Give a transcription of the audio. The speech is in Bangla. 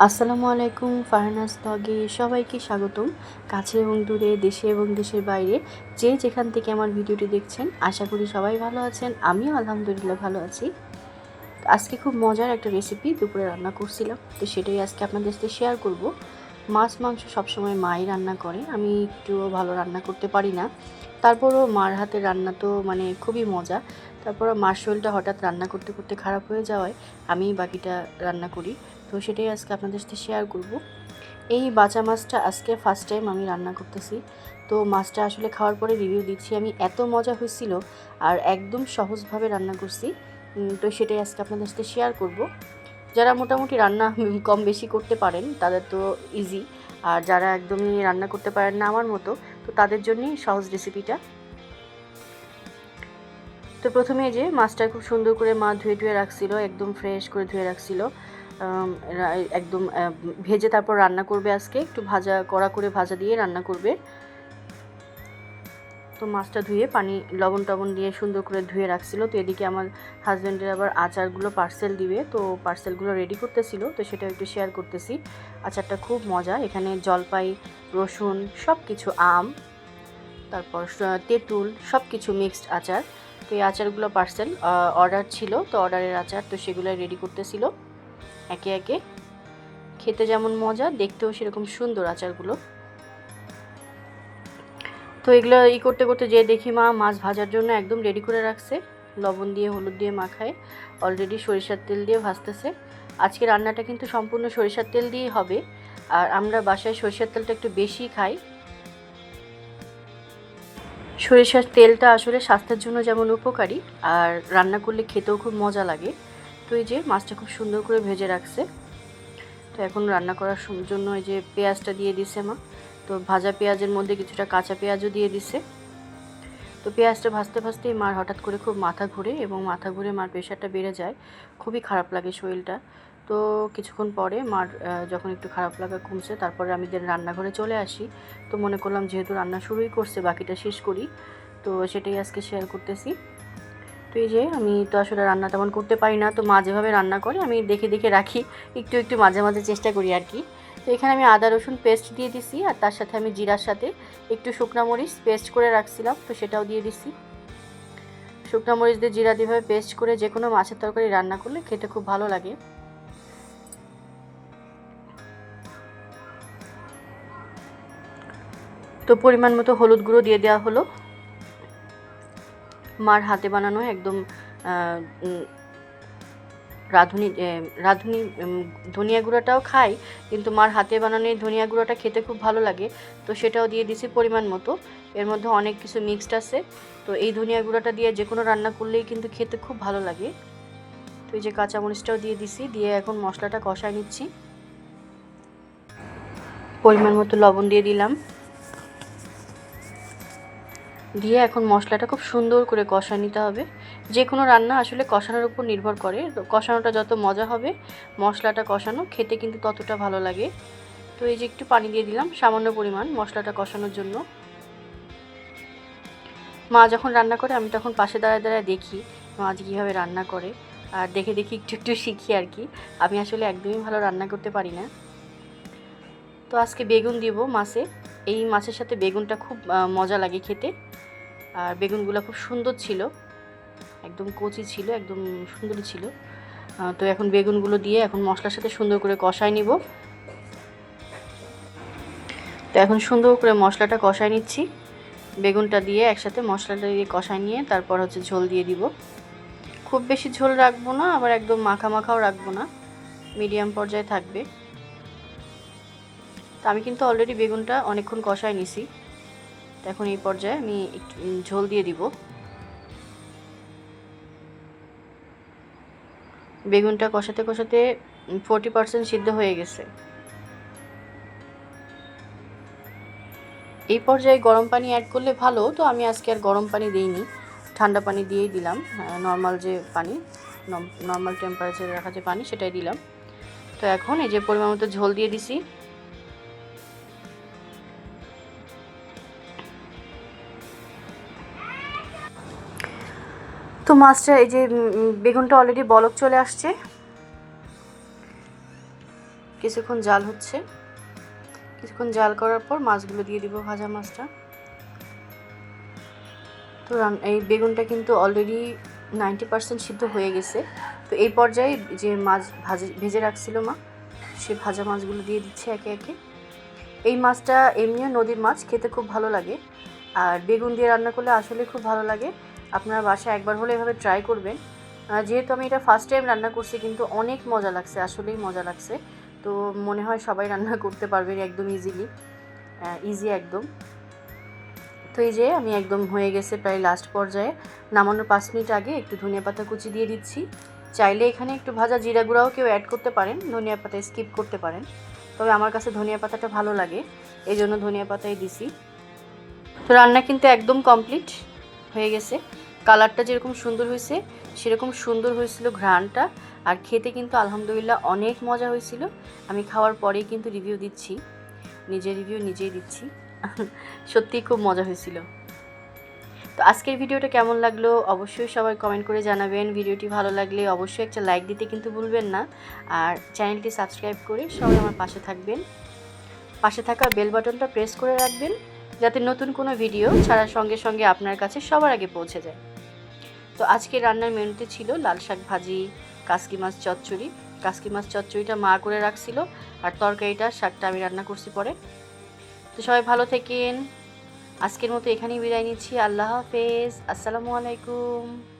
আসসালামু আলাইকুম, ফারহানাস ব্লগে সবাইকে স্বাগতম। কাছে এবং দূরে, দেশে এবং দেশের বাইরে, যে যেখান থেকে আমার ভিডিওটি দেখছেন, আশা করি সবাই ভালো আছেন, আমিও আলহামদুলিল্লাহ ভালো আছি। আজকে খুব মজার একটা রেসিপি দুপুরে রান্না করছিলাম, তো সেটাই আজকে আপনাদের সাথে শেয়ার করব। মাছ, মাংস সবসময় মাই রান্না করে, আমি একটুও ভালো রান্না করতে পারি না। তারপরও মার হাতে রান্না তো মানে খুবই মজা, তারপরও মার শরীরটা হঠাৎ রান্না করতে করতে খারাপ হয়ে যাওয়ায় আমি বাকিটা রান্না করি। তো সেটাই আজকে আপনাদের সাথে শেয়ার করব। এই বাচা মাছটা আজকে ফার্স্ট টাইম আমি রান্না করতেছি। তো মাছটা আসলে খাওয়ার পরে রিভিউ দিচ্ছি। আমি এত মজা হয়েছিল আর একদম সহজভাবে রান্না করছি। তো সেটাই আজকে আপনাদের সাথে শেয়ার করব। যারা মোটামুটি রান্না কম বেশি করতে পারেন, তাদের তো ইজি আর যারা একদমই রান্না করতে পারেন না আমার মতো, তো তাদের জন্যই সহজ রেসিপিটা তো প্রথমে যে মাছটা খুব সুন্দর করে মা ধুয়ে ধুয়ে রাখছিল, একদম ফ্রেশ করে ধুয়ে রাখছিল। একদম ভেজে তারপর রান্না করবে আজকে। একটু ভাজা, কড়া করে ভাজা দিয়ে রান্না করবে। তো মাছটা ধুয়ে পানি, লবণ টবণ দিয়ে সুন্দর করে ধুয়ে রাখছিল। তো এদিকে আমার হাজব্যান্ডের আবার আচারগুলো পার্সেল দিবে। তো পার্সেলগুলো রেডি করতেছিল। তো সেটা একটু শেয়ার করতেছি। আচারটা খুব মজা। এখানে জলপাই, রসুন সব কিছু আম, তারপর তেঁতুল সব কিছু মিক্সড আচার। তো এই আচারগুলো পার্সেল অর্ডার ছিল। তো অর্ডারের আচার তো সেগুলো রেডি করতেছিল। একে একে। খেতে যেমন মজা, দেখতেও সেরকম সুন্দর আচারগুলো। তো এগুলো ই করতে করতে যে দেখি মা মাছ ভাজার জন্য একদম রেডি করে রাখছে। লবণ দিয়ে, হলুদ দিয়ে মাখায়। অলরেডি সরিষার তেল দিয়ে ভাজতেছে। আজকে রান্নাটা কিন্তু সম্পূর্ণ সরিষার তেল দিয়েই হবে। আর আমরা বাসায় সরিষার তেলটা একটু বেশি খাই। সরিষার তেলটা আসলে স্বাস্থ্যের জন্য যেমন উপকারী, আর রান্না করলে খেতেও খুব মজা লাগে। তো এই যে মাছটা খুব সুন্দর করে ভেজে রাখছে। তো এখন রান্না করার জন্য এই যে পেঁয়াজটা দিয়ে দিছে মা। তো ভাজা পেঁয়াজের মধ্যে কিছুটা কাঁচা পেঁয়াজও দিয়ে দিছে। তো পেঁয়াজটা ভাজতে ভাজতেই মার হঠাৎ করে খুব মাথা ঘুরে এবং মাথা ঘুরে মার প্রেশারটা বেড়ে যায়। খুবই খারাপ লাগে শরীরটা। তো কিছুক্ষণ পরে মার যখন একটু খারাপ লাগা কমছে, তারপরে আমি দেন রান্নাঘরে চলে আসি। তো মনে করলাম যেহেতু রান্না শুরুই করছে, বাকিটা শেষ করি। তো সেটাই আজকে শেয়ার করতেছি। এই যে আমি তো আসলে রান্না তেমন করতে পারি না, তো মা যেভাবে রান্না করে আমি দেখে দেখে রাখি, একটু একটু মাঝে মাঝে চেষ্টা করি আর কি। তো এখানে আমি আদা, রসুন পেস্ট দিয়ে দিছি আর তার সাথে আমি জিরার সাথে একটু শুকনা মরিচ পেস্ট করে রাখছিলাম, তো সেটাও দিয়ে দিছি। শুকনা মরিচ দিয়ে জিরা দিয়ে পেস্ট করে যে কোনো মাছের তরকারি রান্না করলে খেতে খুব ভালো লাগে। তো পরিমাণ মতো হলুদ গুঁড়ো দিয়ে দেওয়া হলো। মার হাতে বানানো একদম রাঁধুনি রাঁধুনি ধনিয়া গুঁড়োটাও খাই, কিন্তু মার হাতে বানানো এই ধনিয়া গুঁড়োটা খেতে খুব ভালো লাগে। তো সেটাও দিয়ে দিছি পরিমাণ মতো। এর মধ্যে অনেক কিছু মিক্সড আছে। তো এই ধনিয়া গুঁড়োটা দিয়ে যে কোনো রান্না করলেই কিন্তু খেতে খুব ভালো লাগে। তো এই যে কাঁচামরিচটাও দিয়ে দিছি, দিয়ে এখন মশলাটা কষায় নিচ্ছি। পরিমাণ মতো লবণ দিয়ে দিলাম। দিয়ে এখন মশলাটা খুব সুন্দর করে কষা নিতে হবে। যে কোনো রান্না আসলে কষানোর উপর নির্ভর করে। কষানোটা যত মজা হবে, মশলাটা কষানো খেতে কিন্তু ততটা ভালো লাগে। তো এই যে একটু পানি দিয়ে দিলাম, সামান্য পরিমাণ মশলাটা কষানোর জন্য। মা যখন রান্না করে, আমি তখন পাশে দাঁড়ায় দাঁড়ায় দেখি মা আজ কীভাবে রান্না করে। আর দেখে দেখি একটু একটু শিখি আর কি। আমি আসলে একদমই ভালো রান্না করতে পারি না। তো আজকে বেগুন দিব মাছে। এই মাছের সাথে বেগুনটা খুব মজা লাগে খেতে। আর বেগুনগুলো খুব সুন্দর ছিল। একদম কচি ছিল, একদম সুন্দর ছিল। তো এখন বেগুনগুলো দিয়ে এখন মশলার সাথে সুন্দর করে কষায় নিব। তো এখন সুন্দর করে মশলাটা কষায় নিচ্ছি। বেগুনটা দিয়ে একসাথে মশলাটা দিয়ে কষায় নিয়ে তারপর হচ্ছে ঝোল দিয়ে দিব। খুব বেশি ঝোল রাখব না, আবার একদম মাখা মাখাও রাখব না। মিডিয়াম পর্যায়ে থাকবে। তো আমি কিন্তু অলরেডি বেগুনটা অনেকক্ষণ কষায় নিছি। তো এখন এই পর্যায়ে আমি ঝোল দিয়ে দিব। বেগুনটা কষাতে কষাতে ফোরটি পার্সেন্ট সিদ্ধ হয়ে গেছে। এই পর্যায়ে গরম পানি অ্যাড করলে ভালো, তো আমি আজকে আর গরম পানি দিইনি। ঠান্ডা পানি দিয়েই দিলাম নর্মাল যে পানি নর্মাল টেম্পারেচারে রাখা যে পানি, সেটাই দিলাম। তো এখন এই যে পরিমাণ মতো ঝোল দিয়ে দিছি তো মাছটা এই যে বেগুনটা অলরেডি বলক চলে আসছে। কিছুক্ষণ জাল হচ্ছে। কিছুক্ষণ জাল করার পর মাছগুলো দিয়ে দিব ভাজা মাছটা। তো এই বেগুনটা কিন্তু অলরেডি নাইনটি পার্সেন্ট সিদ্ধ হয়ে গেছে। তো এই পর্যায়ে যে মাছ ভাজে, ভেজে রাখছিল মা, সে ভাজা মাছগুলো দিয়ে দিচ্ছে একে একে। এই মাছটা এমনিও নদীর মাছ, খেতে খুব ভালো লাগে। আর বেগুন দিয়ে রান্না করলে আসলে খুব ভালো লাগে। আপনারা বাসায় একবার হলে এভাবে ট্রাই করবেন। যেহেতু আমি এটা ফার্স্ট টাইম রান্না করছি, কিন্তু অনেক মজা লাগছে, আসলেই মজা লাগছে। তো মনে হয় সবাই রান্না করতে পারবেন একদম ইজিলি ইজি একদম। তো এই যে আমি একদম হয়ে গেছে প্রায় লাস্ট পর্যায়ে। নামানোর পাঁচ মিনিট আগে একটু ধনিয়া পাতা কুচি দিয়ে দিচ্ছি। চাইলে এখানে একটু ভাজা জিরা গুঁড়াও কেউ অ্যাড করতে পারেন, ধনিয়া পাতা স্কিপ করতে পারেন। তবে আমার কাছে ধনিয়া পাতাটা ভালো লাগে এই জন্য ধনিয়া পাতাই দিছি। তো রান্না কিন্তু একদম কমপ্লিট হয়ে গেছে। কালারটা যেরকম সুন্দর হয়েছে, সেরকম সুন্দর হয়েছিল ঘ্রাণটা। আর খেতে কিন্তু আলহামদুলিল্লাহ অনেক মজা হয়েছিল। আমি খাওয়ার পরেই কিন্তু রিভিউ দিচ্ছি। নিজের রিভিউ নিজেই দিচ্ছি। সত্যিই খুব মজা হয়েছিল। তো আজকের ভিডিওটা কেমন লাগল অবশ্যই সবাই কমেন্ট করে জানাবেন। ভিডিওটি ভালো লাগলে অবশ্যই একটা লাইক দিতে কিন্তু ভুলবেন না। আর চ্যানেলটি সাবস্ক্রাইব করে সবাই আমার পাশে থাকবেন। পাশে থাকা বেল বাটনটা প্রেস করে রাখবেন, যাতে নতুন কোনো ভিডিও ছাড়ার সঙ্গে সঙ্গে আপনার কাছে সবার আগে পৌঁছে যায়। তো আজকে রান্নার মেনুতে ছিল লাল শাক ভাজি, কাসকি মাছ চচ্চড়ি। কাসকি মাছ চচ্চড়িটা মা করে রাখছিল আর তরকারিটা, শাকটা আমি রান্না করছি পরে। তো সবাই ভালো থেকেন। আজকের মতো এখানেই বিদায় নিচ্ছি। আল্লাহ হাফেজ। আসসালামু আলাইকুম।